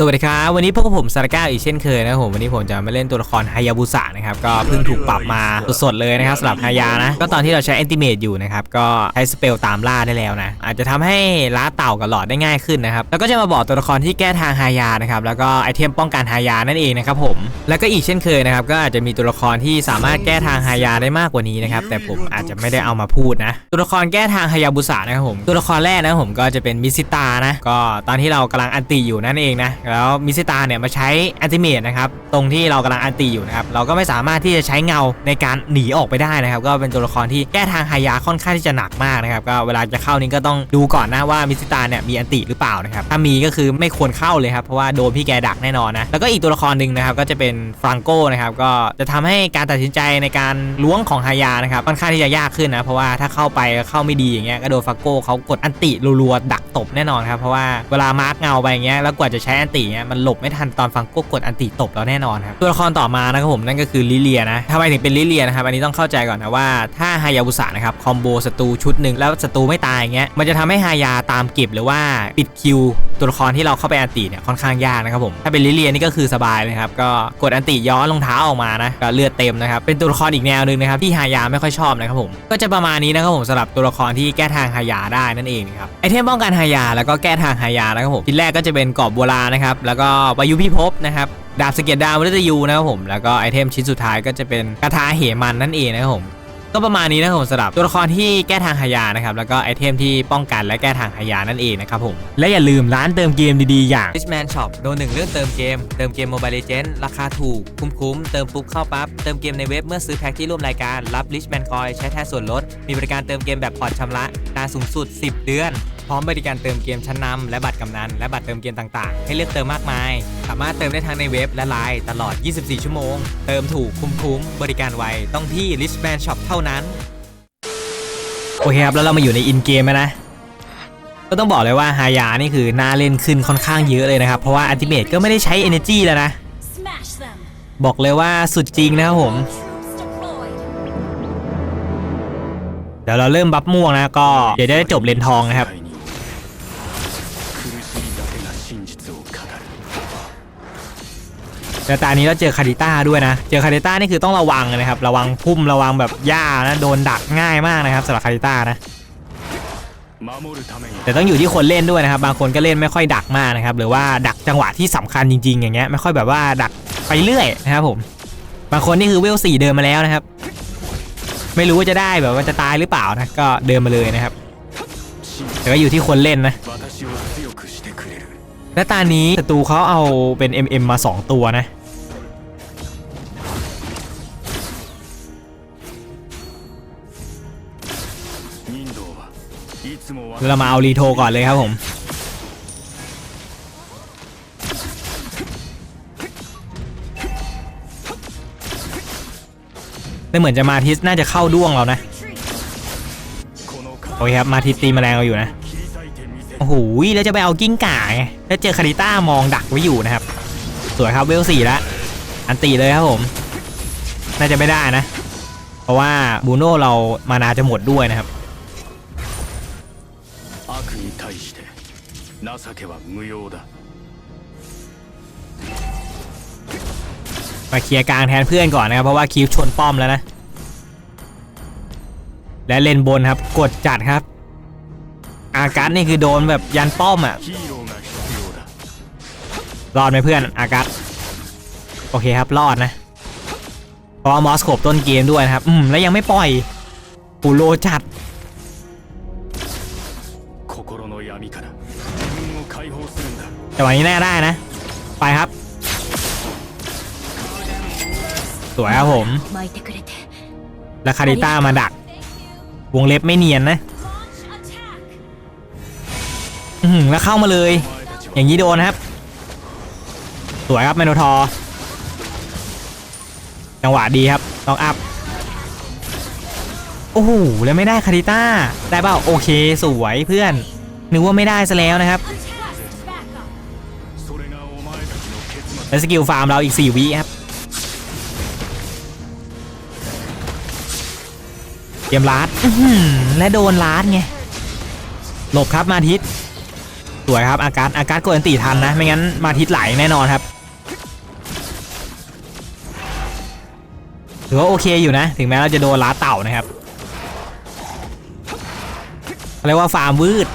สวัสดีครับ วันนี้พวกบผมซาราก้าอีกเช่นเคยนะครับผมวันนี้ผมจะมาเล่นตัวละครฮายาบุสะนะครับก็เพิ่งถูกปรับมาสดๆเลยนะครับสำหรับฮายานะก็ตอนที่เราใช้แอนติเมตอยู่นะครับก็ใช้สเปลตามล่าได้แล้วนะอาจจะทำให้ล้าเต่ากับหลอดได้ง่ายขึ้นนะครับแล้วก็จะมาบอกตัวละครที่แก้ทางฮายานะครับแล้วก็ไอเทมป้องกันฮายานั่นเองนะครับผมแล้วก็อีกเช่นเคยนะครับก็อาจจะมีตัวละครที่สามารถแก้ทางฮายาได้มากกว่านี้นะครับแต่ผมอาจจะไม่ได้เอามาพูดนะตัวละครแก้ทางฮายาบุสะนะครับผมตัวละครแรกนะครับผมก็จะเป็นมิซิตานะก็ตอนที่เรากำลังอันติอยู่นั่นเองนะแล้วมิซิตาเนี่ยมาใช้อันติเมตนะครับตรงที่เรากำลังอันติอยู่นะครับเราก็ไม่สามารถที่จะใช้เงาในการหนีออกไปได้นะครับก็เป็นตัวละครที่แก้ทางฮายาค่อนข้างที่จะหนักมากนะครับก็เวลาจะเข้านี่ก็ต้องดูก่อนนะว่ามิซิตาเนี่ยมีอันติหรือเปล่านะครับถ้ามีก็คือไม่ควรเข้าเลยครับเพราะว่าโดนพี่แกดักแน่นอนนะแล้วก็อีกตัวละครหนึ่งนะครับก็จะเป็นฟรังโกนะครับก็จะทำให้การตัดสินใจในการล้วงของฮายานะครับค่อนข้างที่จะยากขึ้นนะเพราะว่าถ้าเข้าไปเข้าไม่ดีอย่างเงี้ยก็โดนฟรังโกเขากดอันติรัวๆดักตบแน่นอนครับเพราะว่าเวลามาร์กเงาไปอย่างเงี้ยแล้วกว่าจะใช้อันติเงี้ยมันหลบไม่ทันตอนฟังโกกดอันติตบแล้วแน่นอนครับตัวละครต่อมานะครับผมนั่นก็คือลิเลียนะทำไมถึงเป็นลิเลียนะครับอันนี้ต้องเข้าใจก่อนนะว่าถ้าฮายาบุสะนะครับคอมโบศัตรูชุดหนึ่งแล้วศัตรูไม่ตายอย่างเงี้ยมันจะทำให้ฮายาตามเก็บหรือว่าปิดคิวตัวละครที่เราเข้าไปอันติเนี่ยค่อนข้างยากนะครับผมถ้าเป็นลิเลียนี่ก็คือสบายเลยครับก็กดอันติย้อนรองเท้าออกมานะก็เลือดเต็มนะครับเป็นตัวละครอีกแนวหนึ่งนะครับที่ฮายาไม่ค่อยชอบนะครับผมก็จะประมาณนี้นะครับผมสำหรับตัวละครที่แก้ทางฮายาได้นั่นเองครับไอเทมป้องกันฮายาแล้วก็แก้ทางฮายานะครับผมชิ้นแรกก็จะเป็นกรอบโบราณนะครับแล้วก็วายุพิภพนะครับดาบสเก็ตดาวมฤตยูนะครับผมแล้วก็ไอเทมชิ้นสุดท้ายก็จะเป็นกระทาเหมันนั่นเองนะครับผม ก็ประมาณนี้นะครับผมสำหรับตัวละครที่แก้ทางหายานะครับแล้วก็ไอเทมที่ป้องกันและแก้ทางหายานั่นเองนะครับผมและอย่าลืมร้านเติมเกมดีๆอย่าง Richman Shop โดนหนึ่งเรื่องเติมเกม เติมเกม Mobile Legends ราคาถูก คุ้มๆ เติมปุ๊บเข้าปั๊บ เติมเกมในเว็บเมื่อซื้อแพ็คที่ร่วมรายการรับ Richman Coin ใช้แทนส่วนลด มีบริการเติมเกมแบบผ่อนชำระนานสูงสุด 10 เดือนพร้อมบริการเติมเกมชั้นนำและบัตรกำนันและบัตรเติมเกมต่างๆ ให้เลือกเติมมากมาย สามารถเติมได้ทั้งในเว็บและไลน์ตลอด 24 ชั่วโมง เติมถูกคุ้มๆบริการไวต้องที่ Richman Shop เท่านั้น โอเคครับ แล้วเรามาอยู่ในอินเกมแล้วนะ ก็ต้องบอกเลยว่าฮายานี่คือน่าเล่นขึ้นค่อนข้างเยอะเลยนะครับ เพราะว่าอัลติเมทก็ไม่ได้ใช้ Energy แล้วนะ Smash them. บอกเลยว่าสุดจริงนะครับผม Troops deployed. เดี๋ยวเราเริ่มบัฟม่วงนะก็เดี๋ยวจะได้จบเลนทองนะครับ แล้ตานี้เราเจอคาริต้าด้วยนะ เจอคาริต้านี่คือต้องระวังนะครับ ระวังพุ่มระวังแบบหญ้านะโดนดักง่ายมากนะครับสำหรับคาริต้านะแต่ต้องอยู่ที่คนเล่นด้วยนะครับ บางคนก็เล่นไม่ค่อยดักมากนะครับ หรือว่าดักจังหวะที่สำคัญจริง ๆ อย่างเงี้ยไม่ค่อยแบบว่าดักไปเรื่อยนะครับผม บางคนนี่คือเวลสี่เดินมาแล้วนะครับ ไม่รู้ว่าจะได้แบบว่าจะตายหรือเปล่านะก็เดินมาเลยนะครับ แต่ก็อยู่ที่คนเล่นนะและตานี้ศัตรูเขาเอาเป็น MM มา 2 ตัวนะ เรามาเอารีโทก่อนเลยครับผม แต่เหมือนจะมาทิสน่าจะเข้าด้วงเรานะ โอเคครับ มาทิสตีมแมลงเราอยู่นะ โอ้โห แล้วจะไปเอากิ้งก่าไงแล้วเจอคาริต้ามองดักไว้อยู่นะครับ สวยครับเวลสี่ละ อันตีเลยครับผม น่าจะไม่ได้นะ เพราะว่าบูโน่เรามานาจะหมดด้วยนะครับ 情けは無用だ มาเคลียร์กลางแทนเพื่อนก่อนนะครับ เพราะว่าคิวชนป้อมแล้วนะ และเลนบนครับ กดจัดครับ อากัสนี่คือโดนแบบยันป้อมอ่ะ ヒーローが必要だ รอดไหมเพื่อนอากัสโอเคครับ รอดนะ เพราะว่ามอสโคบต้นเกมด้วยนะครับ อืม แล้วยังไม่ปล่อยปูโลจัด จังหวะนี้แน่ได้นะ ไปครับ สวยครับผมแล้วคาริต้ามาดัก วงเล็บไม่เนียนนะอืมแล้วเข้ามาเลย อย่างนี้โดนครับ สวยครับเมนโทอจังหวะดีครับต้องอัพโอ้โหแล้วไม่ได้คาริต้า ได้เปล่าโอเค สวยเพื่อนนึกว่าไม่ได้ซะแล้วนะครับ แล้วสกิลฟาร์มเราอีก 4 วิครับ เตรียมลาดอื้อหือและโดนลาดไง หลบครับมาทิศสวยครับอาการอาการกดอันตีทันนะ ไม่งั้นมาทิศไหลแน่นอนครับถือว่าโอเคอยู่นะ ถึงแม้เราจะโดนล้าเต่านะครับเขาเรียกว่าฟาร์มวืด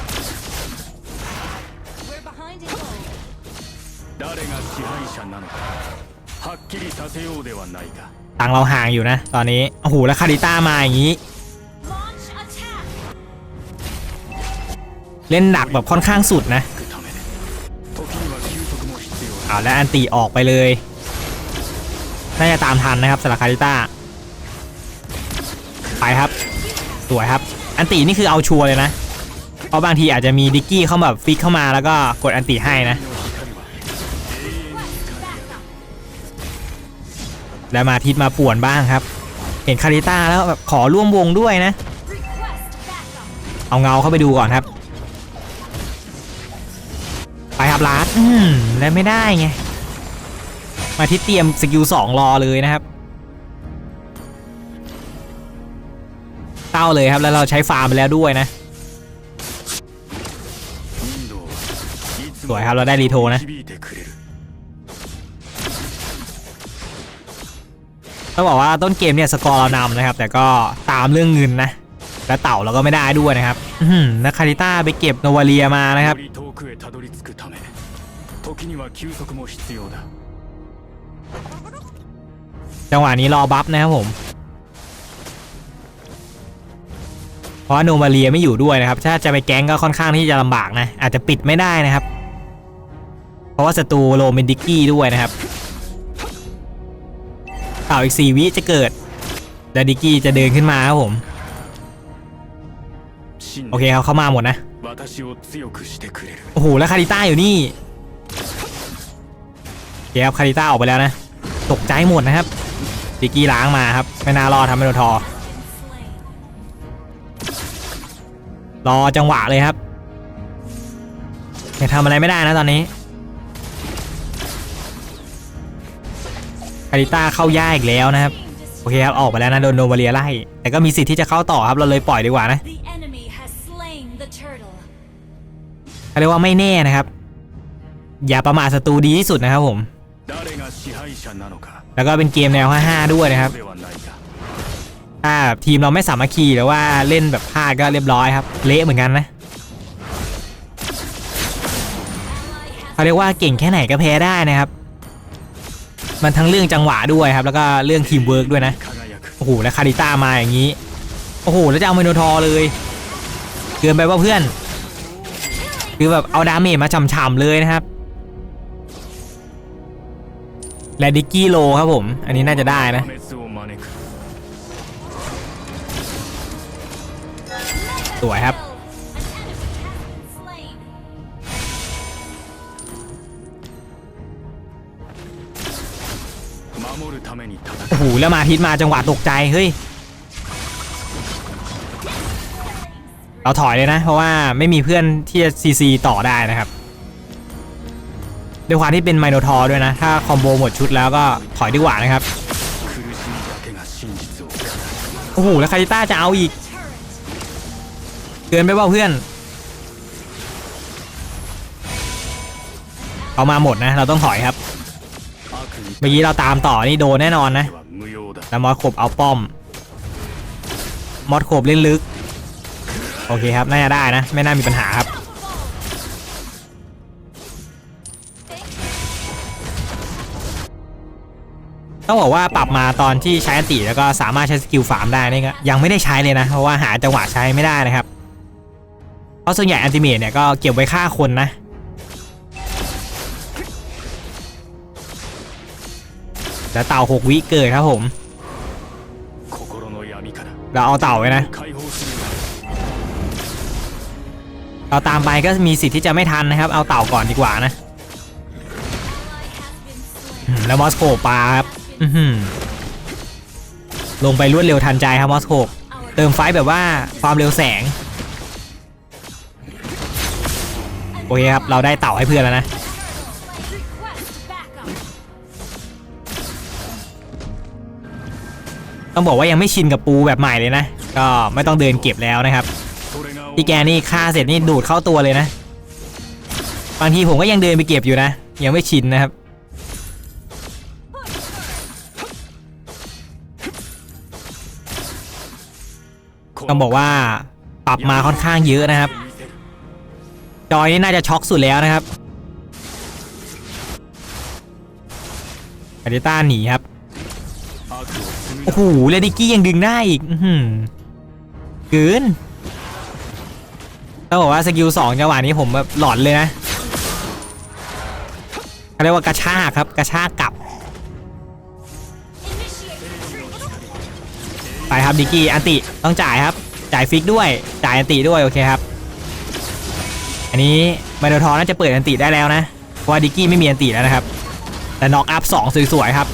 ทางเราห่างอยู่นะ ตอนนี้โอ้โหแล้วคาริต้ามาอย่างนี้ เล่นหนักแบบค่อนข้างสุดนะเอาแล้วอันตีออกไปเลยน่าจะตามทันนะครับสำหรับคาริต้าไปครับสวยครับ อันตีนี่คือเอาชัวร์เลยนะ เพราะบางทีอาจจะมีดิกกี้เข้าบบฟิกเข้ามาแล้วก็กดอันตีให้นะ แล้วมาทิศมาป่วนบ้างครับ เห็นคาริต้าแล้วแบบขอร่วมวงด้วยนะ เอาเงาเข้าไปดูก่อนครับ ไปครับลาดอืแล้วไม่ได้ไง มาทิศเตรียมสกิลสองรอเลยนะครับเต้าเลยครับแล้วเราใช้ฟาร์มไปแล้วด้วยนะสวยครับเราได้รีโทนะ ต้องบอกว่าต้นเกมเนี่ยสกอร์เรานำนะครับ แต่ก็ตามเรื่องเงินนะ และเต่าเราก็ไม่ได้ด้วยนะครับนักคาริต้าไปเก็บโนวาเลียมานะครับจังหวะนี้รอบัฟนะครับผม เพราะโนวาเลียไม่อยู่ด้วยนะครับ ถ้าจะไปแก๊งก็ค่อนข้างที่จะลำบากนะ อาจจะปิดไม่ได้นะครับ เพราะว่าศัตรูโลเมนดิกี้ด้วยนะครับ เต่าอีกสี่วิจะเกิดดาดิกี้จะเดินขึ้นมาครับผม โอเคเขาเข้ามาหมดนะ โอ้โห แล้วคาริต้าอยู่นี่เดี๋ยวครับคาริต้าออกไปแล้วนะ ตกใจหมดนะครับดิกี้ล้างมาครับ ไม่น่ารอทำเป็นทอ รอจังหวะเลยครับยังทำอะไรไม่ได้นะตอนนี้ คาริต้าเข้าย่าอีกแล้วนะครับ โอเคครับออกไปแล้วนะโดนโนวาเลียไล่ แต่ก็มีสิทธิ์ที่จะเข้าต่อครับเราเลยปล่อยดีกว่านะเขาเรียกว่าไม่แน่นะครับ อย่าประมาทศัตรูดีที่สุดนะครับผม แล้วก็เป็นเกมแนว 5-5 ด้วยนะครับ ถ้าทีมเราไม่สามัคคีแล้วว่าเล่นแบบพลาดก็เรียบร้อยครับ เละเหมือนกันนะเขาเรียกว่าเก่งแค่ไหนก็แพ้ได้นะครับ มันทั้งเรื่องจังหวะด้วยครับ แล้วก็เรื่องทีมเวิร์กด้วยนะ โอ้โห แล้วคาริต้ามาอย่างนี้ โอ้โห แล้วจะเอาเมโนทอเลย เกินไปว่าเพื่อน คือแบบเอาดาเมจมาฉ่ำๆเลยนะครับ และดิกกี้โลครับผม อันนี้น่าจะได้นะสวยครับ โอ้โหแล้วมาพิษมาจังหวะตกใจเฮ้ยเราถอยเลยนะ เพราะว่าไม่มีเพื่อนที่จะซีซีต่อได้นะครับด้วยความที่เป็นไมโนทอร์ด้วยนะ ถ้าคอมโบหมดชุดแล้วก็ถอยดีกว่านะครับโอ้โหแล้วคาจิต้าจะเอาอีกเตือนไปว่าเพื่อนเอามาหมดนะ เราต้องถอยครับ เมื่อกี้เราตามต่อนี่โดนแน่นอนนะแล้วมอสขบเอาป้อม มอสขบเล่นลึก โอเคครับ น่าจะได้นะ ไม่น่ามีปัญหาครับ ต้องบอกว่าปรับมาตอนที่ใช้อติแล้วก็สามารถใช้สกิลฟาร์มได้นี่ก็ยังไม่ได้ใช้เลยนะ เพราะว่าหาจังหวะใช้ไม่ได้นะครับ เพราะส่วนใหญ่อันติเมทเนี่ยก็เก็บไว้ฆ่าคนนะ แล้เต่าหกวิเกิดครับผม เราเอาเต่าไว้นะ เราตามไปก็มีสิทธิ์ที่จะไม่ทันนะครับ เอาเต่าก่อนดีกว่านะ แล้วมอสโกปาครับลงไปรวดเร็วทันใจครับมอสโกเติมไฟแบบว่าความเร็วแสง โอเคครับ เราได้เต่าให้เพื่อนแล้วนะ ต้องบอกว่ายังไม่ชินกับปูแบบใหม่เลยนะ ก็ไม่ต้องเดินเก็บแล้วนะครับอีแกนี่ฆ่าเสร็จนี่ดูดเข้าตัวเลยนะ บางทีผมก็ยังเดินไปเก็บอยู่นะ ยังไม่ชินนะครับ ต้องบอกว่าปรับมาค่อนข้างเยอะนะครับ จอยนี่น่าจะช็อกสุดแล้วนะครับอาริต้าหนีครับ โอ้โหเลดิกี้ยังดึงได้อีกอื้อหือเกินต้องบอกว่าสกิลสองจังหวะนี้ผมแบบหลอนเลยนะเขาเรียกว่ากระชากครับกระชากกลับ ไปครับดิกี้อันติต้องจ่ายครับ จ่ายฟิกด้วยจ่ายอันติด้วยโอเคครับ อันนี้มาโดทอน่าจะเปิดอันติได้แล้วนะเพราะว่าดิกี้ไม่มีอันติแล้วนะครับแต่น็อกอัพสองสวยๆครับ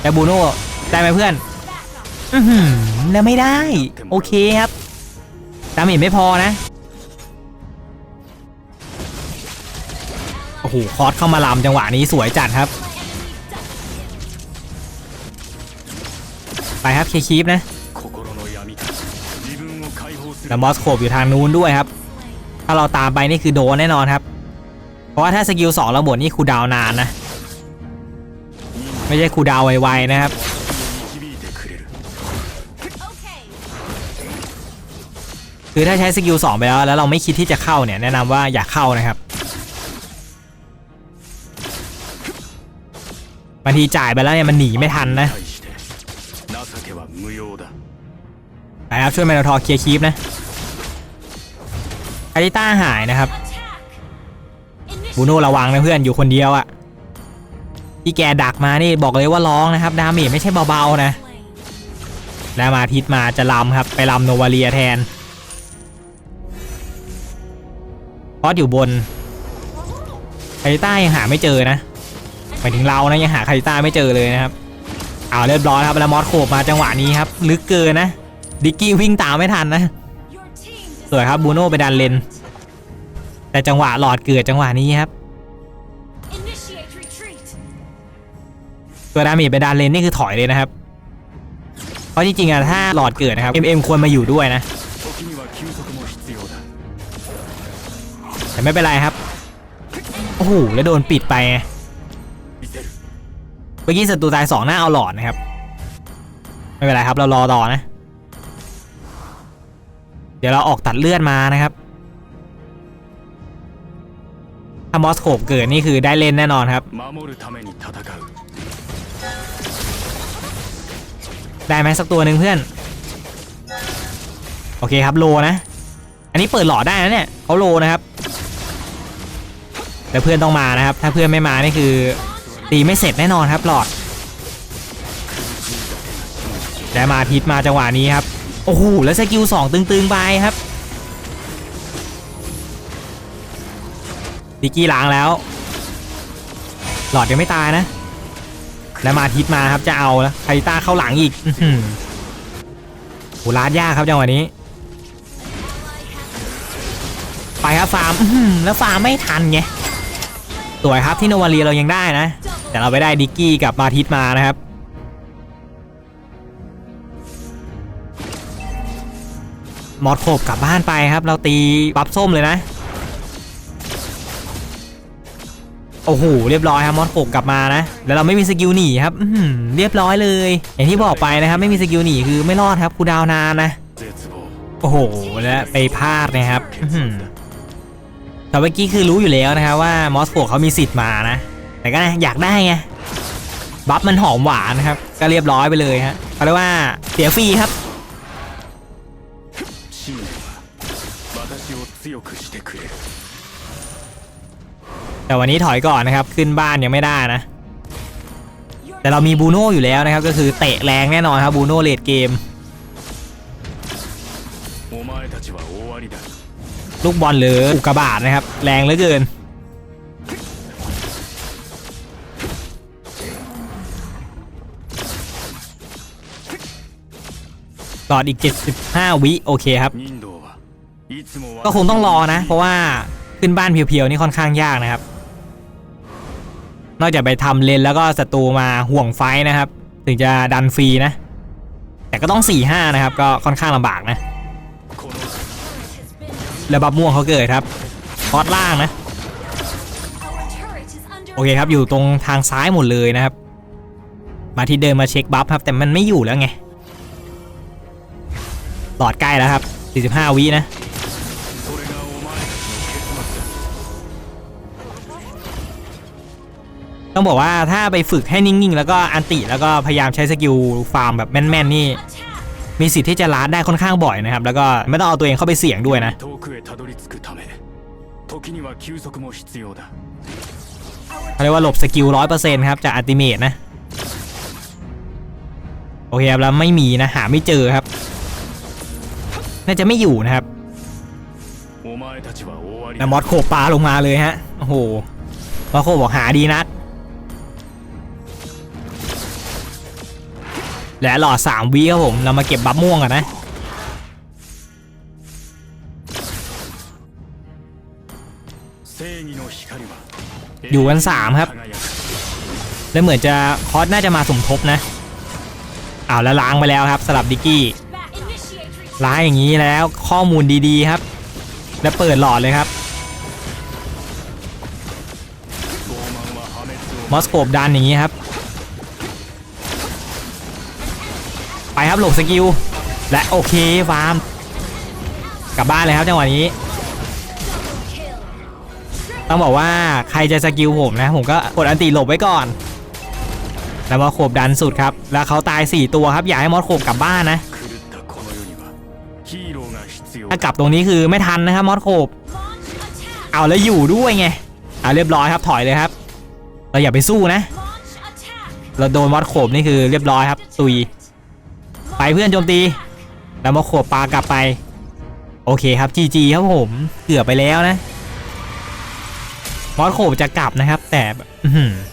แต่บูโน่ได้ไหมเพื่อน อืมแล้วไม่ได้ โอเคครับดาเมจไม่พอนะ โอ้โห คอสเข้ามาลามจังหวะนี้สวยจัดครับ ไปครับเคคีฟนะแล้วมอสโคบอยู่ทางนู้นด้วยครับ ถ้าเราตามไปนี่คือโดนแน่นอนครับ เพราะว่าถ้าสกิลสองเราบดนี่คูดาวนานนะ ไม่ใช่คูดาวไวๆนะครับ คือถ้าใช้สกิล2ไปแล้วแล้วเราไม่คิดที่จะเข้าเนี่ยแนะนำว่าอย่าเข้านะครับบางทีจ่ายไปแล้วเนี่ยมันหนีไม่ทันนะไปครับช่วยแมนทอเคลียร์คีฟนะคาริต้าหายนะครับบูโน่ระวังนะเพื่อนอยู่คนเดียวอะ่ะที่แกดักมานี่บอกเลยว่าร้องนะครับดาเมจไม่ใช่เบาๆนะแล้วมาทิษมาจะลำครับไปลำโนวาเลียแทน พอดอยู่บนคาริต้ายังหาไม่เจอนะหมายถึงเรานะยังหาคาริต้าไม่เจอเลยนะครับเอาเรียบร้อยครับแล้วมอสโขบมาจังหวะนี้ครับลึกเกินนะดิกกี้วิ่งตามไม่ทันนะสวยครับบูโน่ไปดันเลนแต่จังหวะหลอดเกิดจังหวะนี้ครับตัวดาเมจไปดันเลนนี่คือถอยเลยนะครับเพราะจริงๆอะถ้าหลอดเกิดนะครับ MM ควรมาอยู่ด้วยนะ แต่ไม่เป็นไรครับ โอ้โหแล้วโดนปิดไปเมื่อกี้ศัตรูตายสองหน้าเอาหลอดนะครับ ไม่เป็นไรครับเรารอต่อนะ เดี๋ยวเราออกตัดเลือดมานะครับ ถ้ามอสโคบเกิดนี่คือได้เล่นแน่นอนครับ ได้ไหมสักตัวหนึ่งเพื่อน โอเคครับโลนะ อันนี้เปิดหลอดได้นะเนี่ยเขาโลนะครับ แต่เพื่อนต้องมานะครับ ถ้าเพื่อนไม่มานี่คือตีไม่เสร็จแน่นอนครับหลอดได้มาทิศมาจังหวะนี้ครับ โอ้โห แล้วสกิลสองตึงๆไปครับดิกี้ล้างแล้ว หลอดยังไม่ตายนะ แล้วมาทิศมาครับจะเอาแล้วคาริต้าเข้าหลังอีกอื้อหือโหลาดยากครับจังหวะนี้ ไปครับฟาร์มแล้วฟาร์มไม่ทันไง สวยครับที่โนวาเรียเรายังได้นะ แต่เราไปได้ดิกกี้กับมาทิศมานะครับ มอดโขบกลับบ้านไปครับ เราตีบัฟส้มเลยนะ โอ้โหเรียบร้อยครับมอดโขบกลับมานะ แล้วเราไม่มีสกิลหนีครับอืเรียบร้อยเลย อย่างที่บอกไปนะครับ ไม่มีสกิลหนีคือไม่รอดครับคูดาวนานนะ โอ้โห แล้วไปพลาดนะครับอื แต่เมื่อกี้คือรู้อยู่แล้วนะครับว่ามอสโฟเขามีสิทธิ์มานะ แต่ก็อยากได้ไงบัฟมันหอมหวานนะครับ ก็เรียบร้อยไปเลยฮะเขาเรียกว่าเสียฟรีครับแต่วันนี้ถอยก่อนนะครับ ขึ้นบ้านยังไม่ได้นะ แต่เรามีบูโน่อยู่แล้วนะครับ ก็คือเตะแรงแน่นอนครับบูโน่เลดเกม ลูกบอลหรืออุกกาบาตนะครับ แรงเหลือเกิน ต่ออีก 75 วิโอเคครับ ก็คงต้องรอนะ เพราะว่าขึ้นบ้านเพียวๆนี่ค่อนข้างยากนะครับ นอกจากไปทำเลนแล้วก็ศัตรูมาห่วงไฟนะครับ ถึงจะดันฟรีนะ แต่ก็ต้อง 4-5 นะครับ ก็ค่อนข้างลำบากนะ แล้วบัฟม่วงเขาเกิดครับคอดล่างนะ โอเคครับอยู่ตรงทางซ้ายหมดเลยนะครับ มาที่เดินมาเช็คบัฟครับ แต่มันไม่อยู่แล้วไงหลอดใกล้แล้วครับ 45 วินะต้องบอกว่าถ้าไปฝึกให้นิ่งๆ แล้วก็อันติแล้วก็พยายามใช้สกิลฟาร์มแบบแม่นๆ นี่ มีสิทธิ์ที่จะล้าได้ค่อนข้างบ่อยนะครับ แล้วก็ไม่ต้องเอาตัวเองเข้าไปเสี่ยงด้วยนะเขาเรียกว่าหลบสกิลร้อยเปอร์เซ็นต์ครับ จากอัติเมตนะ โอเคครัแล้วไม่มีนะ หาไม่เจอครับ น่าจะไม่อยู่นะครับแล้วมอสโขปลาลงมาเลยฮะ โอ้โหมอสโขบอกหาดีนัก แหลืหลอดสามวีครับผมเรามาเก็บบัฟม่วงกันนะอยู่กันสามครับ และเหมือนจะคอสน่าจะมาสมทบนะอ้าวแล้วล้างไปแล้วครับสลับดิกกี้ล้างอย่างนี้แล้วข้อมูลดีๆครับ และเปิดหลอดเลยครับมอสโกบดันอย่างนี้ครับ ไปครับหลบสกิลและโอเคฟาร์มกลับบ้านเลยครับจังหวะนี้ ต้องบอกว่าใครจะสกิลผมนะ ผมก็กดอันตีหลบไว้ก่อน แล้วมอสโขบดันสุดครับ แล้วเขาตาย 4 ตัวครับ อยากให้มอสโขบกลับบ้านนะ ถ้ากลับตรงนี้คือไม่ทันนะครับมอสโขบเอาแล้วอยู่ด้วยไงเอาเรียบร้อยครับถอยเลยครับ เราอย่าไปสู้นะ เราโดนมอสโขบนี่คือเรียบร้อยครับ ตุย ไปเพื่อนโจมตีแล้วมาขวบปลากลับไป โอเคครับจีจีครับผมเกือบไปแล้วนะมอสโคบจะกลับนะครับ แต่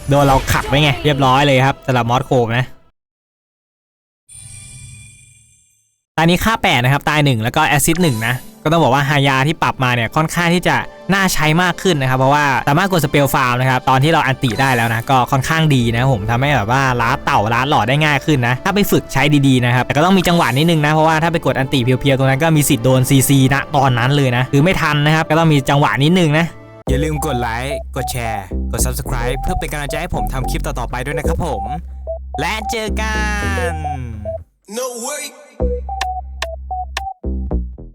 โดนเราขับไว้ไง เรียบร้อยเลยครับสำหรับมอสโคบนะตายนี้ค่า 8 นะครับ ตาย 1 แล้วก็แอซิด1นะ ก็ต้องบอกว่าฮายาที่ปรับมาเนี่ยค่อนข้างที่จะน่าใช้มากขึ้นนะครับ เพราะว่าสามารถกดสเปลฟาร์มนะครับตอนที่เราอันติได้แล้วนะก็ค่อนข้างดีนะผมทำให้แบบว่าล้าเต่าล้าหลอดได้ง่ายขึ้นนะถ้าไปฝึกใช้ดีๆนะครับแต่ก็ต้องมีจังหวะนิดนึงนะเพราะว่าถ้าไปกดอันติเพียวๆตรงนั้นก็มีสิทธิ์โดนซีซีนะตอนนั้นเลยนะคือไม่ทันนะครับก็ต้องมีจังหวะนิดนึงนะอย่าลืมกดไลค์กดแชร์ กด subscribe เพื่อเป็นกำลังใจให้ผมทำคลิปต่อๆไปด้วยนะครับผม และเจอกัน No way.